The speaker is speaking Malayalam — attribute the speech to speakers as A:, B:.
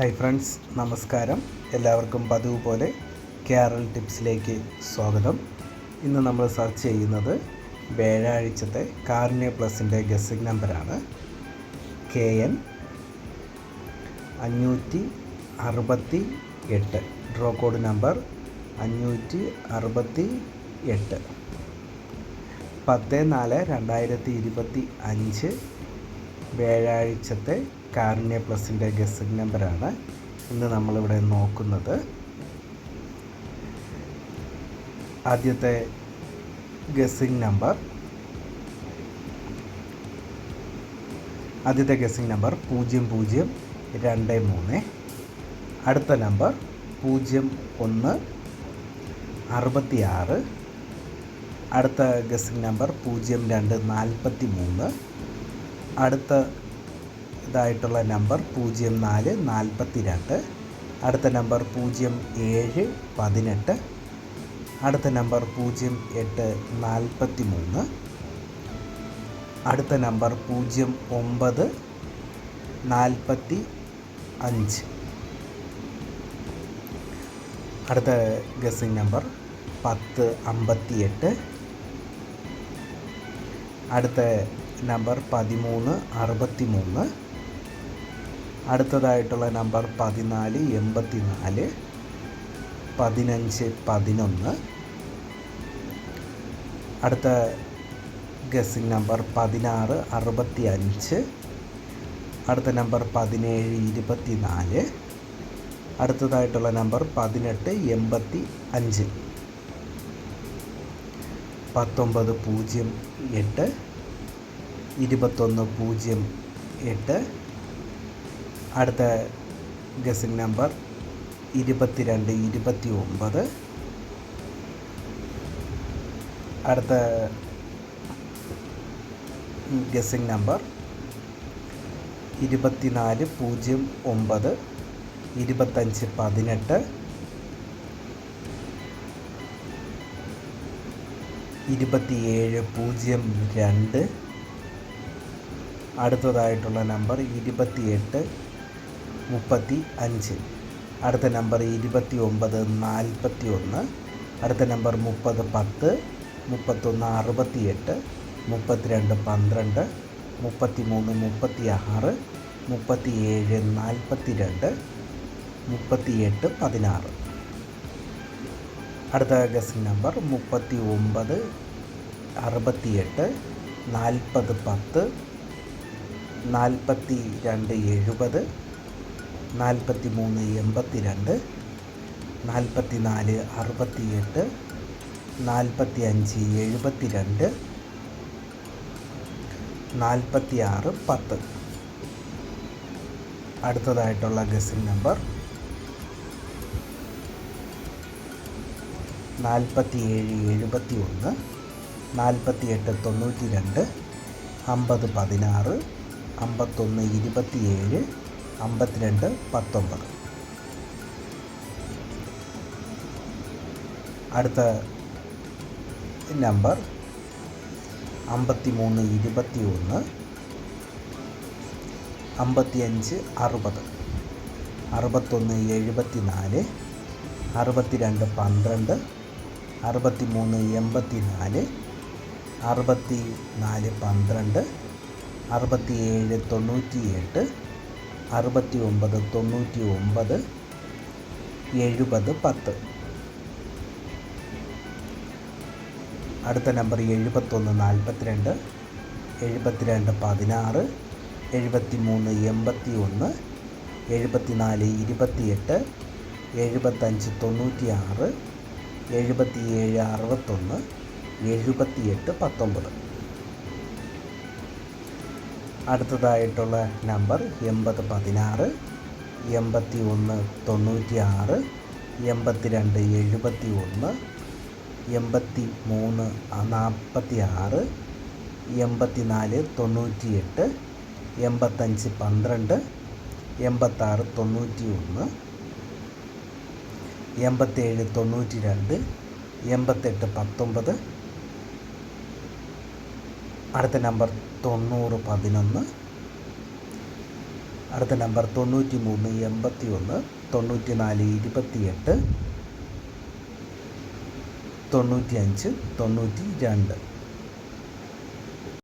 A: ഹായ് ഫ്രണ്ട്സ് നമസ്കാരം. എല്ലാവർക്കും പതിവ് പോലെ കേരൾ ടിപ്സിലേക്ക് സ്വാഗതം. ഇന്ന് നമ്മൾ സെർച്ച് ചെയ്യുന്നത് വ്യാഴാഴ്ചത്തെ കാർണിയ പ്ലസിന്റെ ഗസ്സിംഗ് നമ്പറാണ് കെ എൻ അഞ്ഞൂറ്റി അറുപത്തി എട്ട് ഡ്രോ കോഡ് നമ്പർ അഞ്ഞൂറ്റി അറുപത്തി എട്ട് പത്ത് നാല് രണ്ടായിരത്തി ഇരുപത്തി അഞ്ച് വ്യാഴാഴ്ചത്തെ കാരുണ്യ പ്ലസിന്റെ ഗസിംഗ് നമ്പറാണ് ഇന്ന് നമ്മളിവിടെ നോക്കുന്നത്. ആദ്യത്തെ ഗസ്സിംഗ് നമ്പർ. ആദ്യത്തെ ഗസ്സിംഗ് നമ്പർ പൂജ്യം പൂജ്യം രണ്ട് മൂന്ന്. അടുത്ത നമ്പർ പൂജ്യം ഒന്ന് അറുപത്തി ആറ് അടുത്ത ഗസ്സിംഗ് നമ്പർ പൂജ്യം രണ്ട് നാൽപ്പത്തി മൂന്ന്. അടുത്ത ഇതായിട്ടുള്ള നമ്പർ പൂജ്യം നാല് നാൽപ്പത്തി രണ്ട് അടുത്ത നമ്പർ പൂജ്യം ഏഴ് പതിനെട്ട് അടുത്ത നമ്പർ പൂജ്യം എട്ട് നാൽപ്പത്തി മൂന്ന് അടുത്ത നമ്പർ പൂജ്യം ഒമ്പത് നാൽപ്പത്തി അഞ്ച്. അടുത്ത ഗസിംഗ് നമ്പർ പത്ത് അമ്പത്തി എട്ട് അടുത്ത നമ്പർ പതിമൂന്ന് അറുപത്തി മൂന്ന് അടുത്തതായിട്ടുള്ള നമ്പർ പതിനാല് എൺപത്തി നാല് പതിനഞ്ച് പതിനൊന്ന്. അടുത്ത ഗസിംഗ് നമ്പർ പതിനാറ് അറുപത്തി അഞ്ച് അടുത്ത നമ്പർ പതിനേഴ് ഇരുപത്തി നാല് അടുത്തതായിട്ടുള്ള നമ്പർ പതിനെട്ട് എൺപത്തി അഞ്ച് പത്തൊമ്പത് പൂജ്യം എട്ട്. ഇരുപത്തൊന്ന് പൂജ്യം എട്ട്. അടുത്ത ഗസിംഗ് നമ്പർ ഇരുപത്തിരണ്ട് ഇരുപത്തി ഒമ്പത് അടുത്ത ഗസിംഗ് നമ്പർ ഇരുപത്തിനാല് പൂജ്യം ഒമ്പത്. ഇരുപത്തഞ്ച് പതിനെട്ട്. ഇരുപത്തിയേഴ് പൂജ്യം രണ്ട്. അടുത്തതായിട്ടുള്ള നമ്പർ ഇരുപത്തിയെട്ട്. മുപ്പത്തി അഞ്ച് അടുത്ത നമ്പർ ഇരുപത്തി ഒമ്പത് നാൽപ്പത്തി ഒന്ന് അടുത്ത നമ്പർ മുപ്പത് പത്ത്. മുപ്പത്തൊന്ന് അറുപത്തിയെട്ട്. മുപ്പത്തിരണ്ട് പന്ത്രണ്ട്. മുപ്പത്തി മൂന്ന് മുപ്പത്തി ആറ് മുപ്പത്തി ഏഴ് നാൽപ്പത്തി രണ്ട് മുപ്പത്തിയെട്ട് പതിനാറ്. അടുത്ത ഗസ്റ്റ് നമ്പർ മുപ്പത്തി ഒമ്പത് അറുപത്തിയെട്ട്. നാൽപ്പത് പത്ത്. നാൽപ്പത്തി രണ്ട് എഴുപത്. നാൽപ്പത്തി മൂന്ന് എൺപത്തി രണ്ട് നാൽപ്പത്തി നാല് അറുപത്തിയെട്ട് നാൽപ്പത്തി അഞ്ച് എഴുപത്തി രണ്ട് നാൽപ്പത്തി ആറ് പത്ത്. അടുത്തതായിട്ടുള്ള ഗസിൽ നമ്പർ നാൽപ്പത്തി ഏഴ് എഴുപത്തി ഒന്ന് നാൽപ്പത്തി എട്ട് തൊണ്ണൂറ്റി രണ്ട് അമ്പത് പതിനാറ് അമ്പത്തൊന്ന് ഇരുപത്തിയേഴ് അമ്പത്തിരണ്ട് പത്തൊമ്പത്. അടുത്ത നമ്പർ അമ്പത്തി മൂന്ന് ഇരുപത്തി ഒന്ന് അമ്പത്തിയഞ്ച് അറുപത്. അറുപത്തൊന്ന് എഴുപത്തി നാല് അറുപത്തിരണ്ട് പന്ത്രണ്ട് അറുപത്തി മൂന്ന് എൺപത്തി നാല് അറുപത്തി നാല് പന്ത്രണ്ട് അറുപത്തി ഏഴ് തൊണ്ണൂറ്റി എട്ട് അറുപത്തി ഒമ്പത് തൊണ്ണൂറ്റി ഒമ്പത് എഴുപത് പത്ത്. അടുത്ത നമ്പർ എഴുപത്തൊന്ന് നാൽപ്പത്തിരണ്ട് എഴുപത്തിരണ്ട് പതിനാറ് എഴുപത്തി മൂന്ന് എൺപത്തി ഒന്ന് എഴുപത്തിനാല് ഇരുപത്തിയെട്ട് എഴുപത്തഞ്ച് തൊണ്ണൂറ്റി ആറ് എഴുപത്തിയേഴ് അറുപത്തൊന്ന് എഴുപത്തിയെട്ട് പത്തൊമ്പത്. അടുത്തതായിട്ടുള്ള നമ്പർ എൺപത് പതിനാറ് എൺപത്തി ഒന്ന് തൊണ്ണൂറ്റി ആറ് എൺപത്തി രണ്ട് എഴുപത്തി ഒന്ന് എൺപത്തി മൂന്ന് നാൽപ്പത്തി ആറ് എൺപത്തി നാല് തൊണ്ണൂറ്റി എട്ട് എൺപത്തഞ്ച് പന്ത്രണ്ട് എൺപത്താറ് തൊണ്ണൂറ്റി ഒന്ന് എൺപത്തേഴ് തൊണ്ണൂറ്റി രണ്ട് എൺപത്തെട്ട് പത്തൊമ്പത്. അടുത്ത നമ്പർ തൊണ്ണൂറ് പതിനൊന്ന്. അടുത്ത നമ്പർ തൊണ്ണൂറ്റി മൂന്ന് എൺപത്തി ഒന്ന് തൊണ്ണൂറ്റി നാല് ഇരുപത്തിയെട്ട് തൊണ്ണൂറ്റി അഞ്ച് തൊണ്ണൂറ്റി രണ്ട്